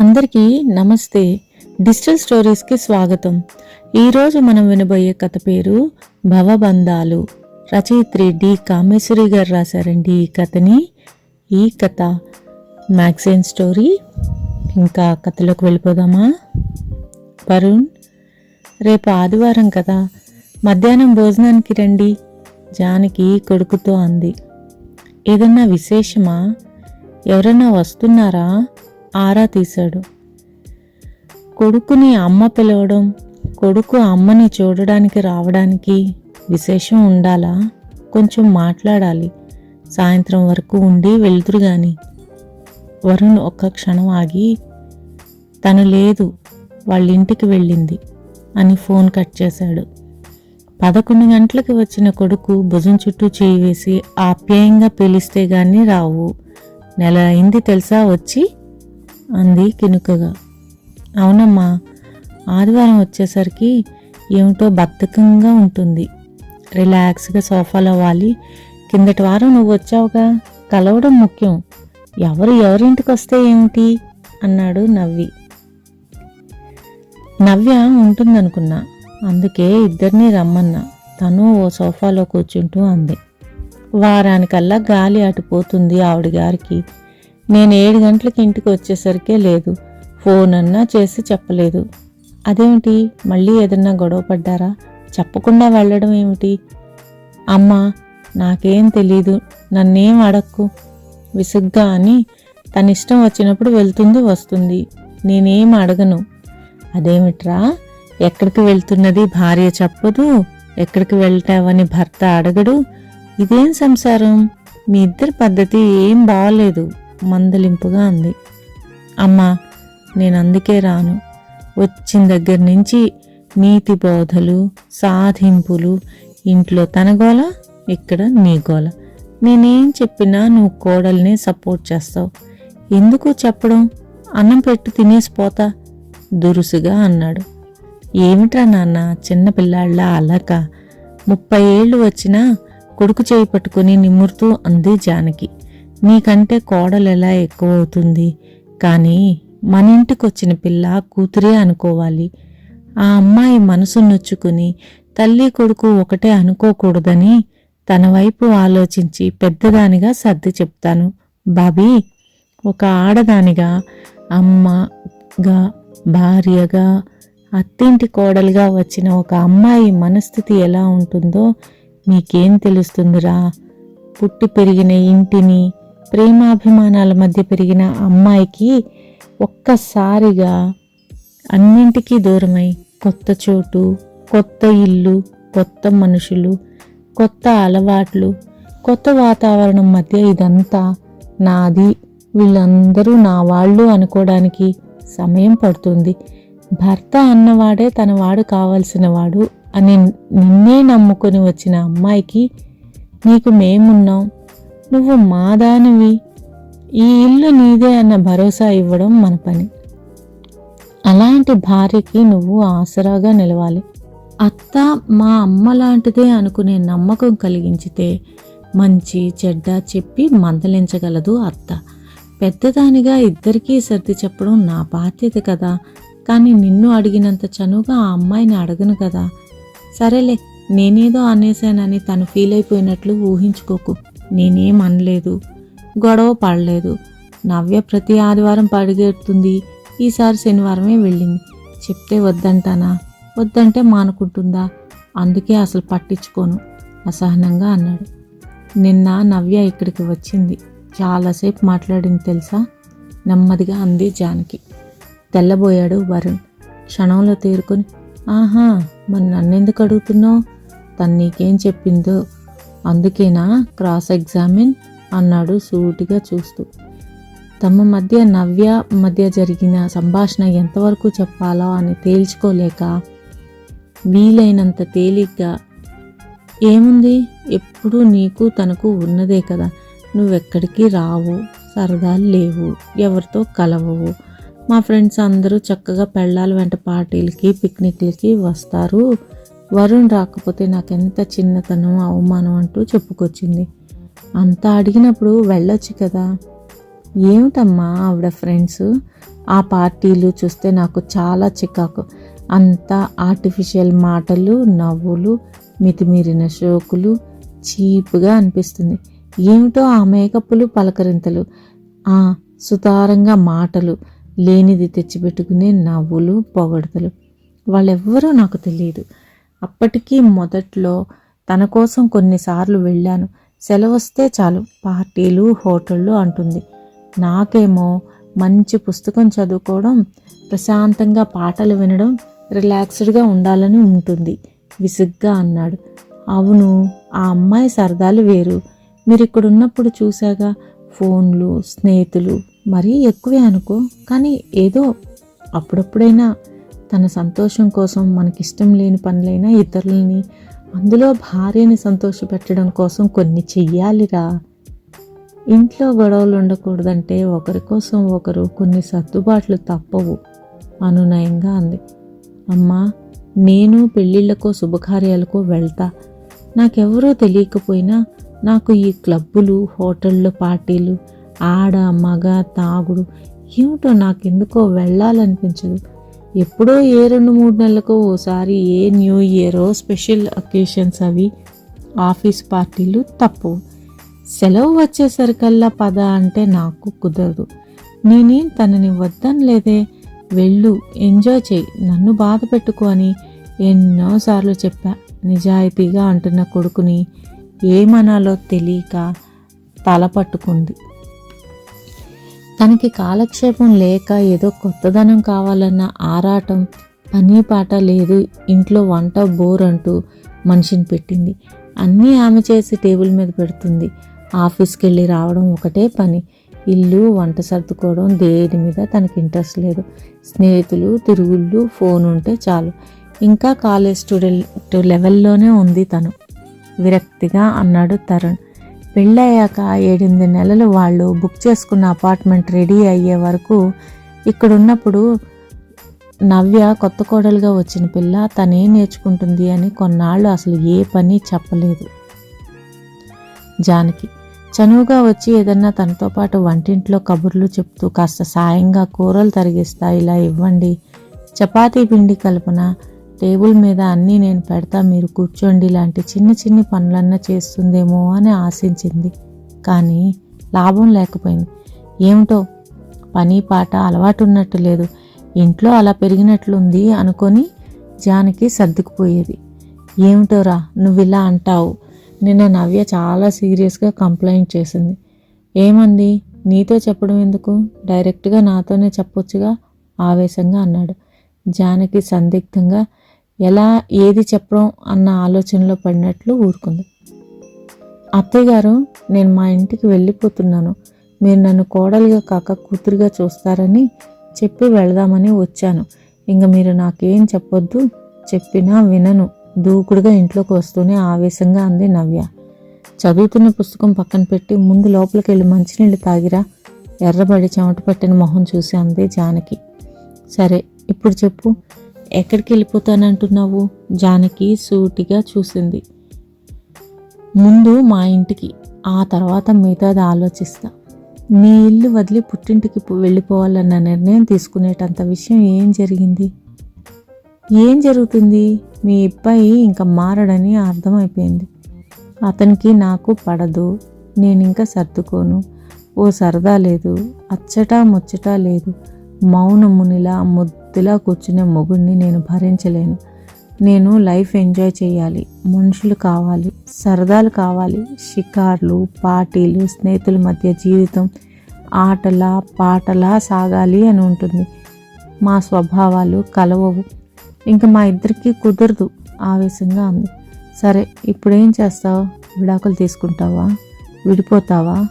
అందరికీ నమస్తే. డిజిటల్ స్టోరీస్కి స్వాగతం. ఈరోజు మనం వినబోయే కథ పేరు భవబంధాలు. రచయిత్రి డి. కామేశ్వరి గారు రాశారండి ఈ కథని. ఈ కథ మ్యాగ్జైన్ స్టోరీ. ఇంకా కథలోకి వెళ్ళిపోదామా? వరుణ్ రేపు ఆదివారం కదా. మధ్యాహ్నం భోజనానికి రండి. జానకి కొడుకుతో అంది. ఏదన్నా విశేషమా? ఎవరన్నా వస్తున్నారా? ఆరా తీశాడు. కొడుకుని అమ్మ పిలవడం కొడుకు అమ్మని చూడడానికి రావడానికి విశేషం ఉండాలా? కొంచెం మాట్లాడాలి. సాయంత్రం వరకు ఉండి వెళ్తురు గాని. వరుణ్ ఒక్క క్షణం ఆగి తను లేదు వాళ్ళ ఇంటికి వెళ్ళింది అని ఫోన్ కట్ చేశాడు. పదకొండు గంటలకు వచ్చిన కొడుకు భుజం చుట్టూ చేయి వేసి ఆప్యాయంగా పిలిస్తే గాని రావు. నెల అయింది తెలుసా వచ్చి? అంది కినుకగా అవునమ్మా ఆదివారం వచ్చేసరికి ఏమిటో బద్ధకంగా ఉంటుంది. రిలాక్స్గా సోఫాలో వాలి కిందటి వారం నువ్వు వచ్చావుగా కలవడం ముఖ్యం. ఎవరు ఎవరింటికి వస్తే ఏమిటి? అన్నాడు నవ్వి. నవ్య ఉంటుందనుకున్నా. అందుకే ఇద్దరిని రమ్మన్నా. తను ఓ సోఫాలో కూర్చుంటూ అంది. వారానికల్లా గాలి అటుపోతుంది ఆవిడ గారికి. నేను ఏడు గంటలకి ఇంటికి వచ్చేసరికే లేదు. ఫోన్ అన్నా చేసి చెప్పలేదు. అదేమిటి? మళ్ళీ ఏదన్నా గొడవ పడ్డారా? చెప్పకుండా వెళ్ళడం ఏమిటి? అమ్మా నాకేం తెలీదు. నన్నేం అడక్కు? విసుగ్గా అని తన ఇష్టం వచ్చినప్పుడు వెళ్తుంది వస్తుంది. నేనేం అడగను. అదేమిట్రా? ఎక్కడికి వెళ్తున్నది? భార్య చెప్పదు. ఎక్కడికి వెళ్తావని భర్త అడగడు. ఇదేం సంసారం? మీ ఇద్దరి పద్ధతి ఏం బాగలేదు మందలింపుగా అంది. అమ్మా నేను అందుకే రాను. వచ్చిన దగ్గర నుంచి నీతి బోధలు సాధింపులు ఇంట్లో తన గోల ఇక్కడ నీ గోల. నేనేం చెప్పినా నువ్వు కోడల్ని సపోర్ట్ చేస్తావు. ఎందుకు చెప్పడం? అన్నం పెట్టు తినేసిపోతా దురుసుగా అన్నాడు. ఏమిట్రా నాన్న చిన్న పిల్లాళ్ళ అలక? ముప్పై ఏళ్ళు వచ్చినా కొడుకు చేయి పట్టుకుని నిమురుతూ అంది జానకి. నీకంటే కోడలు ఎలా ఎక్కువ అవుతుంది కానీ మన ఇంటికొచ్చిన పిల్ల కూతురే అనుకోవాలి. ఆ అమ్మాయి మనసు నొచ్చుకుని తల్లి కొడుకు ఒకటే అనుకోకూడదని తన వైపు ఆలోచించి పెద్దదానిగా సర్ది చెప్తాను. బాబీ ఒక ఆడదానిగా అమ్మగా భార్యగా అత్తింటి కోడలుగా వచ్చిన ఒక అమ్మాయి మనస్థితి ఎలా ఉంటుందో మీకేం తెలుస్తుందిరా? పుట్టి పెరిగిన ఇంటిని ప్రేమాభిమానాల మధ్య పెరిగిన అమ్మాయికి ఒక్కసారిగా అన్నింటికీ దూరమై కొత్త చోటు కొత్త ఇల్లు కొత్త మనుషులు కొత్త అలవాట్లు కొత్త వాతావరణం మధ్య ఇదంతా నాది. వీళ్ళందరూ నా వాళ్ళు అనుకోవడానికి సమయం పడుతుంది. భర్త అన్నవాడే తన వాడు కావాల్సిన వాడు అని నిన్నే నమ్ముకొని వచ్చిన అమ్మాయికి నీకు మేమున్నాం. నువ్వు మా దానివి ఈ ఇల్లు నీదే అన్న భరోసా ఇవ్వడం మన పని. అలాంటి భార్యకి నువ్వు ఆసరాగా నిలవాలి. అత్త మా అమ్మ లాంటిదే అనుకునే నమ్మకం కలిగించితే మంచి చెడ్డ చెప్పి మందలించగలదు అత్త. పెద్దదానిగా ఇద్దరికీ సర్ది చెప్పడం నా బాధ్యత కదా. కానీ నిన్ను అడిగినంత చనువుగా ఆ అమ్మాయిని అడగను కదా. సరేలే నేనేదో అనేసానని తను ఫీల్ అయిపోయినట్లు ఊహించుకోకు. నేనేం అనలేదు గొడవ పడలేదు. నవ్య ప్రతి ఆదివారం పరిగెడుతుంది ఈసారి శనివారమే వెళ్ళింది. చెప్తే వద్దంటానా? వద్దంటే మానుకుంటుందా? అందుకే అసలు పట్టించుకోను. అసహనంగా అన్నాడు. నిన్న నవ్య ఇక్కడికి వచ్చింది. చాలాసేపు మాట్లాడింది తెలుసా? నెమ్మదిగా అంది జానకి. తెల్లబోయాడు వరుణ్. క్షణంలో తేరుకొని ఆహా మరి నన్నెందుకు అడుగుతున్నావు? తను నీకేం చెప్పిందో అందుకేనా క్రాస్ ఎగ్జామిన్ అన్నాడు సూటిగా చూస్తూ. తమ మధ్య నవ్య మధ్య జరిగిన సంభాషణ ఎంతవరకు చెప్పాలో అని తేల్చుకోలేక వీలైనంత తేలిగ్గా ఏముంది? ఎప్పుడు నీకు తనకు ఉన్నదే కదా. నువ్వెక్కడికి రావు సరదాలు లేవు ఎవరితో కలవవు. మా ఫ్రెండ్స్ అందరూ చక్కగా పెళ్ళాలి వెంట పార్టీలకి పిక్నిక్లకి వస్తారు. వరుణ్ రాకపోతే నాకెంత చిన్నతనం అవమానం అంటూ చెప్పుకొచ్చింది. అంతా అడిగినప్పుడు వెళ్ళొచ్చు కదా. ఏమిటమ్మా ఆవిడ ఫ్రెండ్స్? ఆ పార్టీలు చూస్తే నాకు చాలా చికాకు. అంతా ఆర్టిఫిషియల్ మాటలు నవ్వులు మితిమీరిన షోకులు చీప్గా అనిపిస్తుంది. ఏమిటో ఆ మేకప్పులు పలకరింతలు ఆ సుతారంగా మాటలు లేనిది తెచ్చిపెట్టుకునే నవ్వులు పొగడతలు. వాళ్ళెవ్వరూ నాకు తెలియదు అప్పటికీ మొదట్లో తన కోసం కొన్నిసార్లు వెళ్ళాను. సెలవొస్తే చాలు పార్టీలు హోటళ్ళు అంటుంది. నాకేమో మంచి పుస్తకం చదువుకోవడం ప్రశాంతంగా పాటలు వినడం రిలాక్స్డ్గా ఉండాలని ఉంటుంది విసుగ్గా అన్నాడు. అవును ఆ అమ్మాయి సరదాలు వేరు. మీరు ఇక్కడ ఉన్నప్పుడు చూశాగా ఫోన్లు స్నేహితులు మరీ ఎక్కువే అనుకో కానీ ఏదో అప్పుడప్పుడైనా తన సంతోషం కోసం మనకిష్టం లేని పనులైనా ఇతరులని అందులో భార్యని సంతోషపెట్టడం కోసం కొన్ని చెయ్యాలిరా. ఇంట్లో గొడవలు ఉండకూడదంటే ఒకరి కోసం ఒకరు కొన్ని సర్దుబాట్లు తప్పవు అనునయంగా అంది. అమ్మా నేను పెళ్ళిళ్ళకో శుభకార్యాలకో వెళ్తా. నాకెవరూ తెలియకపోయినా నాకు ఈ క్లబ్బులు హోటళ్ళు పార్టీలు ఆడ మగ తాగుడు ఏమిటో నాకెందుకో వెళ్ళాలనిపించదు. ఎప్పుడో ఏ రెండు మూడు నెలలకు ఓసారి ఏ న్యూ ఇయరో స్పెషల్ అకేషన్స్ అవి ఆఫీస్ పార్టీలు తప్పు. సెలవు వచ్చేసరికల్లా పద అంటే నాకు కుదరదు. నేనేం తనని వద్దని లేదే. వెళ్ళు ఎంజాయ్ చేయి నన్ను బాధ పెట్టుకో అని ఎన్నోసార్లు చెప్పా. నిజాయితీగా అంటున్న కొడుకుని ఏమనాలో తెలియక తల పట్టుకుంది. తనకి కాలక్షేపం లేక ఏదో కొత్తదనం కావాలన్న ఆరాటం పని పాట లేదు ఇంట్లో వంట బోర్ అంటూ మనిషిని పెట్టింది. అన్నీ ఆమె చేసి టేబుల్ మీద పెడుతుంది. ఆఫీస్కి వెళ్ళి రావడం ఒకటే పని. ఇల్లు వంట సర్దుకోవడం దేని మీద తనకి ఇంట్రెస్ట్ లేదు. స్నేహితులు తిరుగుళ్ళు ఫోన్ ఉంటే చాలు. ఇంకా కాలేజ్ స్టూడెంట్ లెవెల్లోనే ఉంది తను. విరక్తిగా అన్నాడు తరుణ్. పెళ్ళయ్యాక ఏడెనిమిది నెలలు వాళ్ళు బుక్ చేసుకున్న అపార్ట్మెంట్ రెడీ అయ్యే వరకు ఇక్కడ ఉన్నప్పుడు నవ్య కొత్త కోడలుగా వచ్చిన పిల్ల తనేం నేర్చుకుంటుంది అని కొన్నాళ్ళు అసలు ఏ పని చెప్పలేదు. జానకి చనువుగా వచ్చి ఏదన్నా తనతో పాటు వంటింట్లో కబుర్లు చెప్తూ కాస్త సాయంగా కూరలు తరిగిస్తా ఇలా ఇవ్వండి. చపాతీ పిండి కల్పన టేబుల్ మీద అన్నీ నేను పెడతా మీరు కూర్చోండి లాంటి చిన్న చిన్ని పనులన్నా చేస్తుందేమో అని ఆశించింది. కానీ లాభం లేకపోయింది. ఏమిటో? పని పాట అలవాటు ఉన్నట్టు లేదు. ఇంట్లో అలా పెరిగినట్లుంది అనుకొని జానకి సర్దుకుపోయేది. ఏమిటోరా నువ్వు ఇలా అంటావు? నిన్న నవ్య చాలా సీరియస్గా కంప్లైంట్ చేసింది. ఏమంది? నీతో చెప్పడం ఎందుకు? డైరెక్ట్గా నాతోనే చెప్పొచ్చుగా? ఆవేశంగా అన్నాడు. జానకి సందిగ్ధంగా ఎలా ఏది చెప్పడం అన్న ఆలోచనలో పడినట్లు ఊరుకుంది. అత్తయ్య గారు నేను మా ఇంటికి వెళ్ళిపోతున్నాను. మీరు నన్ను కోడలిగా కాక కూతురుగా చూస్తారని చెప్పి వెళదామని వచ్చాను. ఇంక మీరు నాకేం చెప్పొద్దు చెప్పినా వినను. దూకుడుగా ఇంట్లోకి వస్తూనే ఆవేశంగా అంది నవ్య. చదువుతున్న పుస్తకం పక్కన పెట్టి ముందు లోపలికి వెళ్ళి మంచినీళ్ళు తాగిరా. ఎర్రబడి చెమట పట్టిన మొహం చూసి అంది జానకి. సరే ఇప్పుడు చెప్పు. ఎక్కడికి వెళ్ళిపోతానంటున్నావు? జానకి సూటిగా చూసింది. ముందు మా ఇంటికి ఆ తర్వాత మిగతాది ఆలోచిస్తా. నీ ఇల్లు వదిలి పుట్టింటికి వెళ్ళిపోవాలన్న నిర్ణయం తీసుకునేటంత విషయం ఏం జరిగింది? ఏం జరుగుతుంది? మీ అబ్బాయి ఇంకా మారడని అర్థమైపోయింది. అతనికి నాకు పడదు నేను ఇంకా సర్దుకోను. ఓ సరదా లేదు అచ్చటా ముచ్చటా లేదు. మౌనమునిలా ముద్దులా కూర్చునే మొగుడిని నేను భరించలేను. నేను లైఫ్ ఎంజాయ్ చేయాలి. మనుషులు కావాలి. సరదాలు కావాలి. షికార్లు పార్టీలు స్నేహితుల మధ్య జీవితం ఆటలా పాటలా సాగాలి అని ఉంటుంది. మా స్వభావాలు కలవవు. ఇంకా మా ఇద్దరికి కుదరదు ఆవేశంగా అంది. సరే ఇప్పుడేం చేస్తావు? విడాకులు తీసుకుంటావా? విడిపోతావా?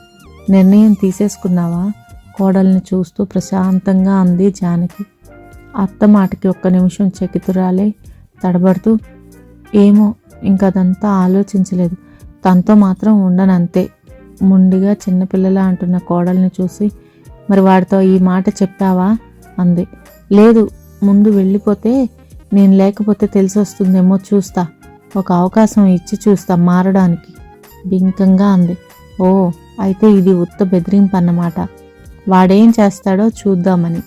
నిర్ణయం తీసేసుకున్నావా? కోడల్ని చూస్తూ ప్రశాంతంగా అంది జానకి. అత్త మాటకి ఒక్క నిమిషం చకితురాలే తడబడుతూ ఏమో ఇంకదంతా ఆలోచించలేదు. తనతో మాత్రం ఉండనంతే. ముండిగా చిన్నపిల్లలా అంటున్న కోడల్ని చూసి మరి వాడితో ఈ మాట చెప్పావా? అంది. లేదు ముందు వెళ్ళిపోతే నేను లేకపోతే తెలిసి వస్తుందేమో చూస్తా. ఒక అవకాశం ఇచ్చి చూస్తా మారడానికి. బింకంగా అంది. ఓ అయితే ఇది ఉత్త బెదిరింపు అన్నమాట వాడేం చేస్తాడో చూద్దామని.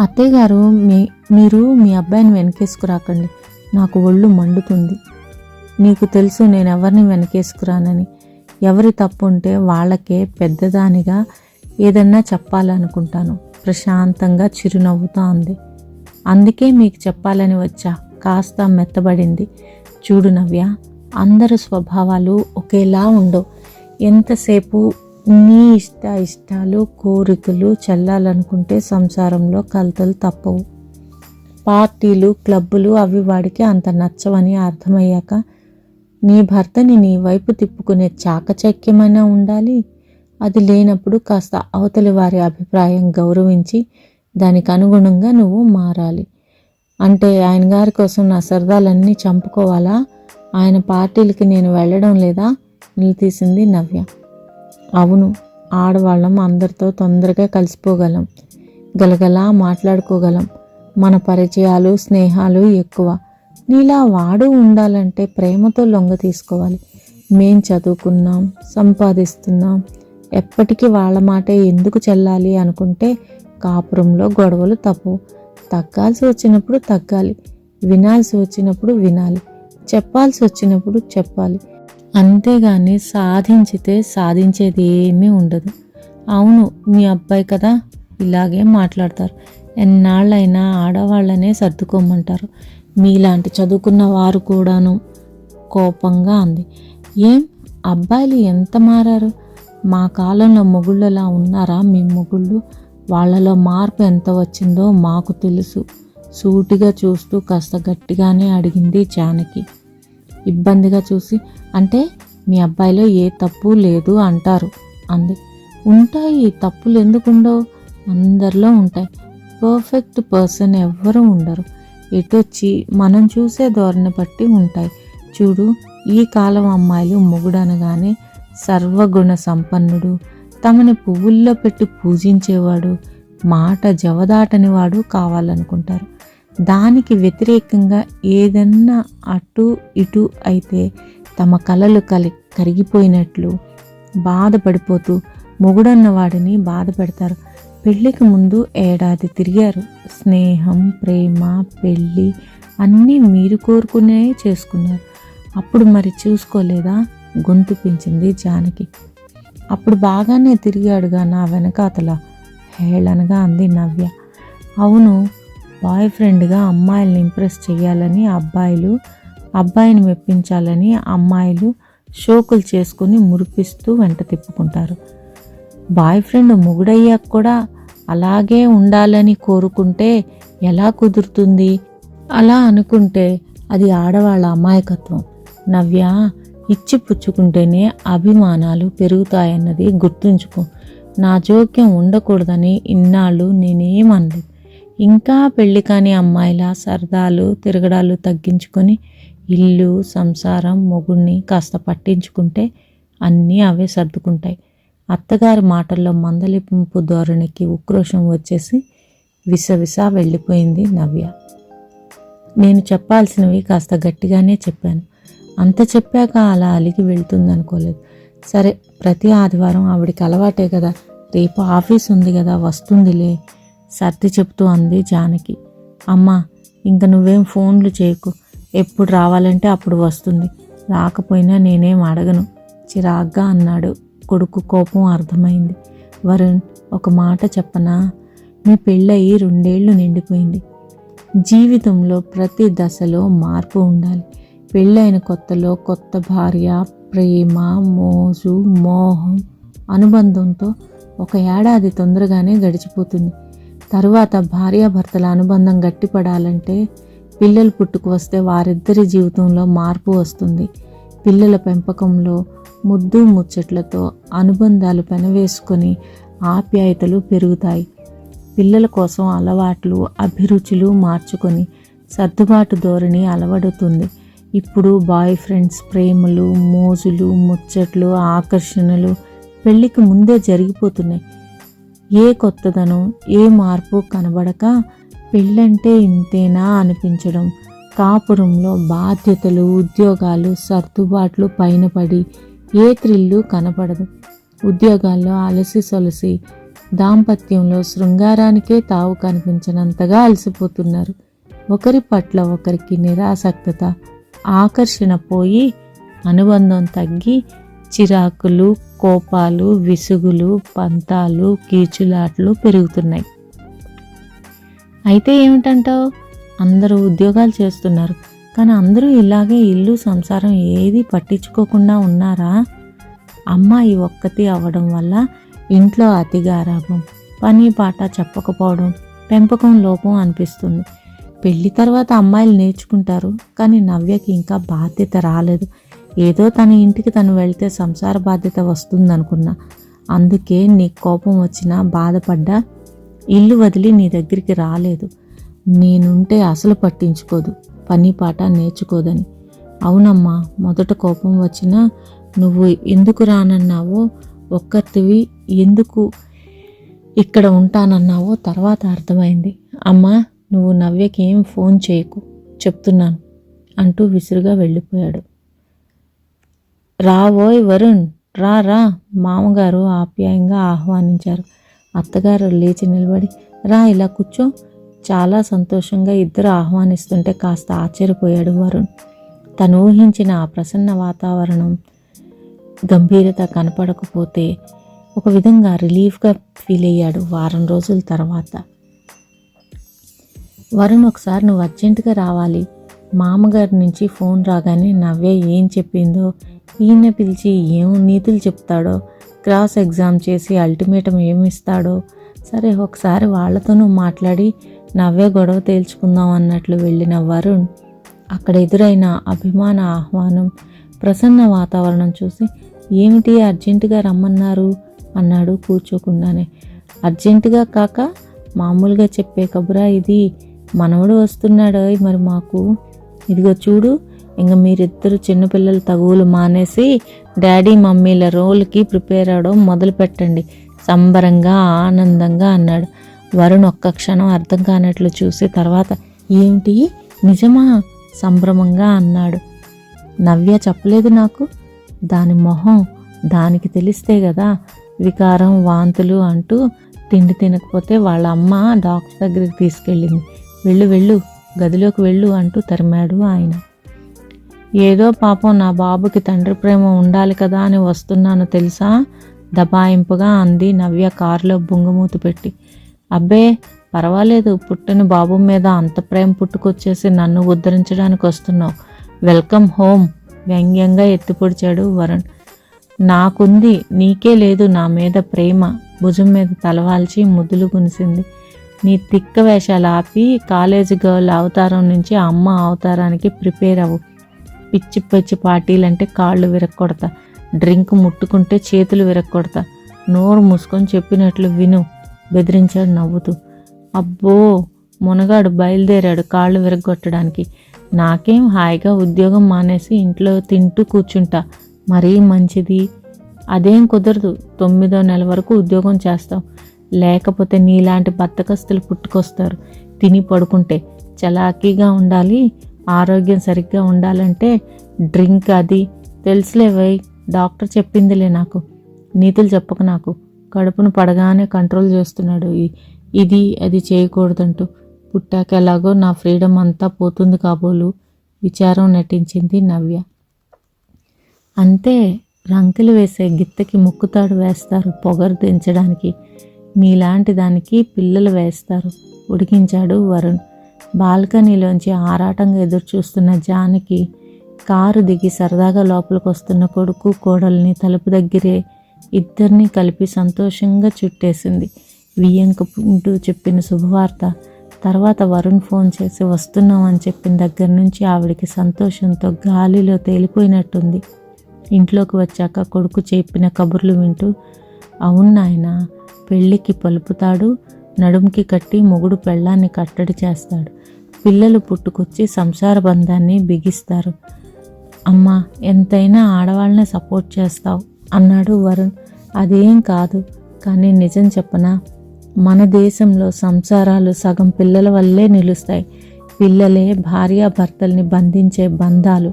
అత్తయ్య గారు మీ మీరు మీ అబ్బాయిని వెనకేసుకురాకండి. నాకు ఒళ్ళు మండుతుంది. నీకు తెలుసు నేను ఎవరిని వెనకేసుకురానని. ఎవరి తప్పు ఉంటే వాళ్ళకే పెద్దదానిగా ఏదన్నా చెప్పాలనుకుంటాను. ప్రశాంతంగా చిరునవ్వుతా అంది. అందుకే మీకు చెప్పాలని వచ్చా. కాస్త మెత్తబడింది. చూడు నవ్య అందరి స్వభావాలు ఒకేలా ఉండవు. ఎంతసేపు నీ ఇష్ట ఇష్టాలు కోరికలు చల్లాలనుకుంటే సంసారంలో కలతలు తప్పవు. పార్టీలు క్లబ్బులు అవి వాడికి అంత నచ్చవని అర్థమయ్యాక నీ భర్తని నీ వైపు తిప్పుకునే చాకచక్యమైనా ఉండాలి. అది లేనప్పుడు కాస్త అవతలి వారి అభిప్రాయం గౌరవించి దానికి అనుగుణంగా నువ్వు మారాలి. అంటే ఆయన గారి కోసం నా సరదాలన్నీ చంపుకోవాలా? ఆయన పార్టీలకి నేను వెళ్ళడం లేదా? నిలదీసింది నవ్య. అవును ఆడవాళ్ళం అందరితో తొందరగా కలిసిపోగలం గలగలా మాట్లాడుకోగలం. మన పరిచయాలు స్నేహాలు ఎక్కువ. నీలా వాడు ఉండాలంటే ప్రేమతో లొంగ తీసుకోవాలి. మేం చదువుకున్నాం సంపాదిస్తున్నాం. ఎప్పటికీ వాళ్ళ మాటే ఎందుకు చెల్లాలి అనుకుంటే కాపురంలో గొడవలు తప్పు. తగ్గాల్సి వచ్చినప్పుడు తగ్గాలి వినాల్సి వచ్చినప్పుడు వినాలి చెప్పాల్సి వచ్చినప్పుడు చెప్పాలి. అంతేగాని సాధించితే సాధించేది ఏమీ ఉండదు. అవును మీ అబ్బాయి కదా? ఇలాగే మాట్లాడతారు. ఎన్నాళ్ళైనా ఆడవాళ్ళనే సర్దుకోమంటారు. మీలాంటి చదువుకున్న వారు కూడాను కోపంగా అంది. ఏం? అబ్బాయిలు ఎంత మారారు? మా కాలంలో మొగుళ్ళలా ఉన్నారా మీ మొగుళ్ళు? వాళ్ళలో మార్పు ఎంత వచ్చిందో మాకు తెలుసు. సూటిగా చూస్తూ కాస్త గట్టిగానే అడిగింది జానకి. ఇబ్బందిగా చూసి అంటే మీ అబ్బాయిలో ఏ తప్పు లేదు అంటారు. అంది ఉంటాయి తప్పులు ఎందుకుండవు అందరిలో ఉంటాయి. పర్ఫెక్ట్ పర్సన్ ఎవ్వరూ ఉండరు. ఎటొచ్చి మనం చూసే ధోరణి బట్టి ఉంటాయి. చూడు ఈ కాలం అమ్మాయిలు మొగుడనగానే సర్వగుణ సంపన్నుడు. తమని పువ్వుల్లో పెట్టి పూజించేవాడు. మాట జవదాటని వాడు కావాలనుకుంటారు. దానికి వ్యతిరేకంగా ఏదన్నా అటు ఇటు అయితే తమ కలలు కలి కరిగిపోయినట్లు బాధపడిపోతూ మొగుడన్న వాడిని బాధ పెడతారు పెళ్ళికి ముందు ఏడాది తిరిగారు. స్నేహం ప్రేమ పెళ్ళి అన్నీ మీరు కోరుకునే చేసుకున్నారు. అప్పుడు మరి చూసుకోలేదా? గొంతు పెంచింది జానకి. అప్పుడు బాగానే తిరిగాడుగా నా వెనకాతల హేళనగా అంది నవ్య. అవును బాయ్ ఫ్రెండ్గా అమ్మాయిలను ఇంప్రెస్ చేయాలని అబ్బాయిలు అబ్బాయిని మెప్పించాలని అమ్మాయిలు షోకులు చేసుకుని మురిపిస్తూ వెంట తిప్పుకుంటారు. బాయ్ ఫ్రెండ్ మొగుడయ్యాక కూడా అలాగే ఉండాలని కోరుకుంటే ఎలా కుదురుతుంది? అలా అనుకుంటే అది ఆడవాళ్ళ అమాయకత్వం. నవ్య ఇచ్చి పుచ్చుకుంటేనే అభిమానాలు పెరుగుతాయన్నది గుర్తుంచుకో. నా జోక్యం ఉండకూడదని ఇన్నాళ్ళు నేనేమనలేదు. ఇంకా పెళ్ళి కాని అమ్మాయిల సరదాలు తిరగడాలు తగ్గించుకొని ఇల్లు సంసారం మొగుడిని కాస్త పట్టించుకుంటే అన్నీ అవే సర్దుకుంటాయి. అత్తగారి మాటల్లో మందలింపు ధోరణికి ఉక్రోషం వచ్చేసి విసవిస వెళ్ళిపోయింది నవ్య. నేను చెప్పాల్సినవి కాస్త గట్టిగానే చెప్పాను. అంత చెప్పాక అలా అలిగి వెళ్తుంది అనుకోలేదు సరే ప్రతి ఆదివారం ఆవిడికి అలవాటే కదా. రేపు ఆఫీస్ ఉంది కదా వస్తుందిలే. సర్ది చెప్తూ అంది జానకి. అమ్మా ఇంక నువ్వేం ఫోన్లు చేయకు. ఎప్పుడు రావాలంటే అప్పుడు వస్తుంది. రాకపోయినా నేనేం అడగను. చిరాగ్గా అన్నాడు. కొడుకు కోపం అర్థమైంది. వరుణ్ ఒక మాట చెప్పనా? మీ పెళ్ళయి రెండేళ్ళు నిండిపోయింది. జీవితంలో ప్రతి దశలో మార్పు ఉండాలి. పెళ్ళైన కొత్తలో కొత్త భార్య ప్రేమ మోజు మోహం అనుబంధంతో ఒక ఏడాది తొందరగానే గడిచిపోతుంది. తరువాత భార్యాభర్తల అనుబంధం గట్టిపడాలంటే పిల్లలు పుట్టుకు వస్తే వారిద్దరి జీవితంలో మార్పు వస్తుంది. పిల్లల పెంపకంలో ముద్దు ముచ్చట్లతో అనుబంధాలు పెనవేసుకొని ఆప్యాయతలు పెరుగుతాయి. పిల్లల కోసం అలవాట్లు అభిరుచులు మార్చుకొని సర్దుబాటు ధోరణి అలవడుతుంది. ఇప్పుడు బాయ్ ఫ్రెండ్స్ ప్రేమలు మోజులు ముచ్చట్లు ఆకర్షణలు పెళ్ళికి ముందే జరిగిపోతున్నాయి. ఏ కొత్తదనం ఏ మార్పు కనబడక పెళ్ళంటే ఇంతేనా అనిపించడం. కాపురంలో బాధ్యతలు ఉద్యోగాలు సర్దుబాట్లు పైన పడి ఏ త్రిల్లు కనపడదు. ఉద్యోగాల్లో అలసి సొలసి దాంపత్యంలో శృంగారానికే తావు కనిపించనంతగా అలసిపోతున్నారు. ఒకరి పట్ల ఒకరికి నిరాసక్తత ఆకర్షణ పోయి అనుబంధం తగ్గి చిరాకులు కోపాలు విసుగులు పంతాలు కీచులాట్లు పెరుగుతున్నాయి. అయితే ఏమిటంటావు? అందరూ ఉద్యోగాలు చేస్తున్నారు. కానీ అందరూ ఇలాగే ఇల్లు సంసారం ఏది పట్టించుకోకుండా ఉన్నారా? అమ్మాయి ఒక్కతి అవ్వడం వల్ల ఇంట్లో అతిగారాభం పని పాట చెప్పకపోవడం పెంపకం లోపం అనిపిస్తుంది. పెళ్ళి తర్వాత అమ్మాయిలు నేర్చుకుంటారు కానీ నవ్యకి ఇంకా బాధ్యత రాలేదు. ఏదో తన ఇంటికి తను వెళ్తే సంసార బాధ్యత వస్తుందనుకున్నా. అందుకే నీ కోపం వచ్చినా బాధపడ్డా ఇల్లు వదిలి నీ దగ్గరికి రాలేదు. నేనుంటే అసలు పట్టించుకోదు. పని పాట నేర్చుకోదని. అవునమ్మా మొదట కోపం వచ్చినా నువ్వు ఎందుకు రానన్నావో ఒక్కరివి ఎందుకు ఇక్కడ ఉంటానన్నావో తర్వాత అర్థమైంది. అమ్మా నువ్వు నవ్యకి ఏం ఫోన్ చేయకు చెప్తున్నాను అంటూ విసురుగా వెళ్ళిపోయాడు. రావోయ్ వరుణ్ రా రా మామగారు ఆప్యాయంగా ఆహ్వానించారు. అత్తగారు లేచి నిలబడి రా ఇలా కూర్చో. చాలా సంతోషంగా ఇద్దరు ఆహ్వానిస్తుంటే కాస్త ఆశ్చర్యపోయాడు వరుణ్. తను ఊహించిన ఆ ప్రసన్న వాతావరణం గంభీరత కనపడకపోతే ఒక విధంగా రిలీఫ్గా ఫీల్ అయ్యాడు వారం రోజుల తర్వాత. వరుణ్ ఒకసారి నువ్వు అర్జెంటుగా రావాలి. మామగారి నుంచి ఫోన్ రాగానే నవ్య ఏం చెప్పిందో ఈయన పిలిచి ఏం నీతులు చెప్తాడో క్రాస్ ఎగ్జామ్ చేసి అల్టిమేటం ఏమి ఇస్తాడో సరే ఒకసారి వాళ్ళతోనూ మాట్లాడి నవ్వే గొడవ తేల్చుకుందాం అన్నట్లు వెళ్ళిన వరుణ్ అక్కడ ఎదురైన అభిమాన ఆహ్వానం ప్రసన్న వాతావరణం చూసి ఏమిటి అర్జెంటుగా రమ్మన్నారు? అన్నాడు కూర్చోకుండానే. అర్జెంటుగా కాక మామూలుగా చెప్పే కబురా ఇది. మనవడు వస్తున్నాడు మరి మాకు. ఇదిగో చూడు ఇంక మీరిద్దరు చిన్నపిల్లల తగువులు మానేసి డాడీ మమ్మీల రోల్కి ప్రిపేర్ అవడం మొదలు పెట్టండి. సంబరంగా ఆనందంగా అన్నాడు. వరుణ్ ఒక్క క్షణం అర్థం కానట్లు చూసి తర్వాత ఏమిటి నిజమా? సంభ్రమంగా అన్నాడు. నవ్య చెప్పలేదు నాకు. దాని మొహం దానికి తెలిస్తే కదా. వికారం వాంతులు అంటూ తిండి తినకపోతే వాళ్ళ అమ్మ డాక్టర్ దగ్గరికి తీసుకెళ్ళింది. వెళ్ళు వెళ్ళు గదిలోకి వెళ్ళు అంటూ తరిమాడు ఆయన. ఏదో పాపం నా బాబుకి తండ్రి ప్రేమ ఉండాలి కదా అని వస్తున్నాను తెలుసా? దబాయింపుగా అంది నవ్య కారులో బుంగమూతి పెట్టి. అబ్బే పర్వాలేదు పుట్టిన బాబు మీద అంత ప్రేమ పుట్టుకొచ్చేసి నన్ను ఉద్ధరించడానికి వస్తున్నావు. వెల్కమ్ హోమ్ వ్యంగ్యంగా ఎత్తిపొడిచాడు వరుణ్. నాకుంది నీకే లేదు నా మీద ప్రేమ. భుజం మీద తలవాల్చి ముద్దులు గునిసింది. నీ తిక్క వేషాలు ఆపి కాలేజీ గర్ల్ అవతారం నుంచి అమ్మ అవతారానికి ప్రిపేర్ అవ్వు. పిచ్చి పిచ్చి పార్టీలు అంటే కాళ్ళు విరక్కొడతా. డ్రింక్ ముట్టుకుంటే చేతులు విరక్కొడతా. నోరు మూసుకొని చెప్పినట్లు విను. బెదిరించాడు నవ్వుతూ. అబ్బో మునగాడు బయలుదేరాడు కాళ్ళు విరగొట్టడానికి నాకేం హాయిగా ఉద్యోగం మానేసి ఇంట్లో తింటూ కూర్చుంటా. మరీ మంచిది. అదేం కుదరదు. తొమ్మిదో నెల వరకు ఉద్యోగం చేస్తావు. లేకపోతే నీలాంటి బద్దకస్తులు పుట్టుకొస్తారు. తిని పడుకుంటే చలాకీగా ఉండాలి. ఆరోగ్యం సరిగ్గా ఉండాలంటే డ్రింక్ అది. తెలుసులేవై డాక్టర్ చెప్పిందిలే నాకు. నీతులు చెప్పక నాకు. కడుపును పడగానే కంట్రోల్ చేస్తున్నాడు ఇది అది చేయకూడదంటూ. పుట్టాక ఎలాగో నా ఫ్రీడమ్ అంతా పోతుంది కాబోలు. విచారం నటించింది నవ్య. అంతే రంకెలు వేసే గిత్తకి ముక్కుతాడు వేస్తారు పొగరు దించడానికి. మీలాంటి దానికి పిల్లలు వేస్తారు ఉడికించాడు వరుణ్. బాల్కనీలోంచి ఆరాటంగా ఎదురు చూస్తున్న జానకి కారు దిగి సరదాగా లోపలికి వస్తున్న కొడుకు కోడల్ని తలుపు దగ్గరే ఇద్దరిని కలిపి సంతోషంగా చుట్టేసింది. వియ్యంకుంటూ చెప్పిన శుభవార్త తర్వాత వరుణ్ ఫోన్ చేసి వస్తున్నామని చెప్పిన దగ్గర నుంచి ఆవిడికి సంతోషంతో గాలిలో తేలిపోయినట్టుంది. ఇంట్లోకి వచ్చాక కొడుకు చెప్పిన కబుర్లు వింటూ అవును నాయన పెళ్ళికి పలుపుతాడు నడుముకి కట్టి మొగుడు పెళ్ళాన్ని కట్టడి చేస్తాడు. పిల్లలు పుట్టుకొచ్చి సంసార బంధాన్ని బిగిస్తారు. అమ్మా ఎంతైనా ఆడవాళ్ళని సపోర్ట్ చేస్తావు అన్నాడు వరుణ్. అదేం కాదు కానీ నిజం చెప్పనా? మన దేశంలో సంసారాలు సగం పిల్లల వల్లే నిలుస్తాయి. పిల్లలే భార్యాభర్తల్ని బంధించే బంధాలు.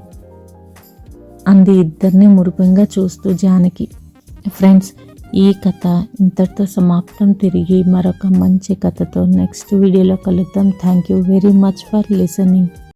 అంది ఇద్దరిని మురిపెంగా చూస్తూ జానకి. ఫ్రెండ్స్ ఈ కథ ఇంతటితో సమాప్తం. తిరిగి మరొక మంచి కథతో నెక్స్ట్ వీడియోలో కలుద్దాం. Thank you very much for listening